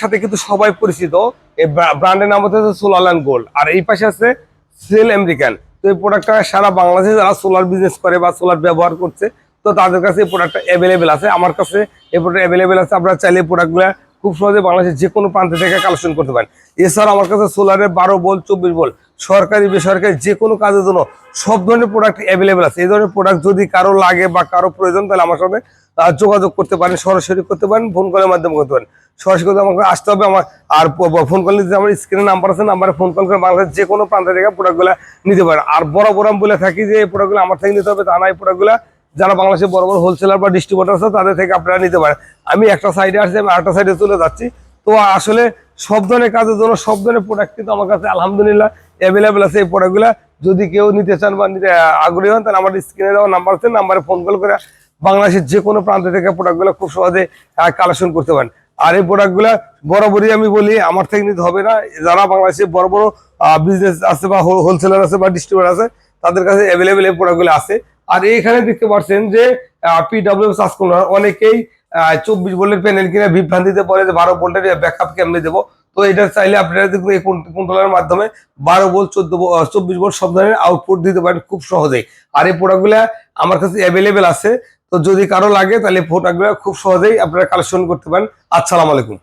সাথে কিন্তু সবাই পরিচিত। এই নাম হচ্ছে গোল্ড। আর এই পাশে আছে সেল আমেরিকান। তো এই সারা বাংলাদেশে যারা সোলার বিজনেস করে বা সোলার ব্যবহার করছে, তো তাদের কাছে এই অ্যাভেলেবেল আছে। আমার কাছে এই প্রোডাক্ট অ্যাভেলেবেল আছে। চাইলে এই প্রোডাক্টগুলো খুব সহজে বাংলাদেশের যে কোনো প্রান্ত থেকে কালেকশন করতে পারেন। এছাড়া আমার কাছে সোলারের বারো বল চব্বিশ বল সরকারি, বেসরকারি যে কোনো কাজের জন্য সব ধরনের প্রোডাক্ট অ্যাভেলেবেল আছে। এই ধরনের প্রোডাক্ট যদি কারও লাগে বা কারও প্রয়োজন, তাহলে আমার সাথে যোগাযোগ করতে পারেন, সরাসরি করতে পারেন ফোন কলের মাধ্যমে করতে পারেন। সরাসরি আমাকে আসতে হবে, আমার আর ফোন কল নিতে আমার স্ক্রিনে নাম্বার আছে নাম্বারে ফোন কল করে বাংলাদেশের যে কোনো প্রান্ত থেকে প্রোডাক্টগুলো নিতে পারেন। আর বড় বড় বলে থাকি যে এই প্রোডাক্টগুলো আমার থেকে নিতে হবে, তা না, এই প্রোডাক্টগুলো যারা বাংলাদেশে বড় বড় হোলসেলার বা ডিস্ট্রিবিউটার আছে, তাদের থেকে আপনারা নিতে পারেন। আমি একটা সাইডে আসছি, আমি আরেকটা সাইডে চলে যাচ্ছি। তো আসলে সব ধরনের কাজের জন্য সব ধরনের প্রোডাক্ট কিন্তু আমার কাছে আলহামদুলিল্লাহ অ্যাভেলেবেল আছে এই প্রোডাক্টগুলো যদি কেউ নিতে চান বা নিতে আগ্রহী হন, তাহলে আমার স্ক্রিনে দেওয়া নাম্বার আছে নাম্বারে ফোন কল করে বাংলাদেশের যে কোনো প্রান্ত থেকে প্রোডাক্টগুলো খুব সহজে কালেকশন করতে পারেন। আর এই প্রোডাক্টগুলো বরাবরই আমি বলি, আমার থেকে নিতে হবে না। যারা বাংলাদেশে বড় বড় বিজনেস আছে বা হোলসেলার আছে বা ডিস্ট্রিবিউটার আছে, তাদের কাছে অ্যাভেলেবেল এই প্রোডাক্টগুলো আছে। আর এইখানে দেখতে পাচ্ছেন যে পিডব্লিউ সাসকোনার অনেকেই চব্বিশ ভোল্টের প্যানেল কিনে বিভ্রান্তিতে পড়ে যে বারো ভোল্টের ব্যাকআপ কেমনে দেবো? তো এটা চাইলে আপনারা দেখুন এই কন্ট্রোলারের মাধ্যমে বারো ভোল্ট চোদ্দ চব্বিশ ভোল্ট সব ধরনের আউটপুট দিতে পারেন খুব সহজেই। আর এই প্রোডাক্টগুলো আমার কাছে অ্যাভেলেবেল আছে। তো যদি কারও লাগে, তাহলে প্রোডাক্টগুলো খুব সহজেই আপনারা কালেকশন করতে পারেন। আসসালামু আলাইকুম।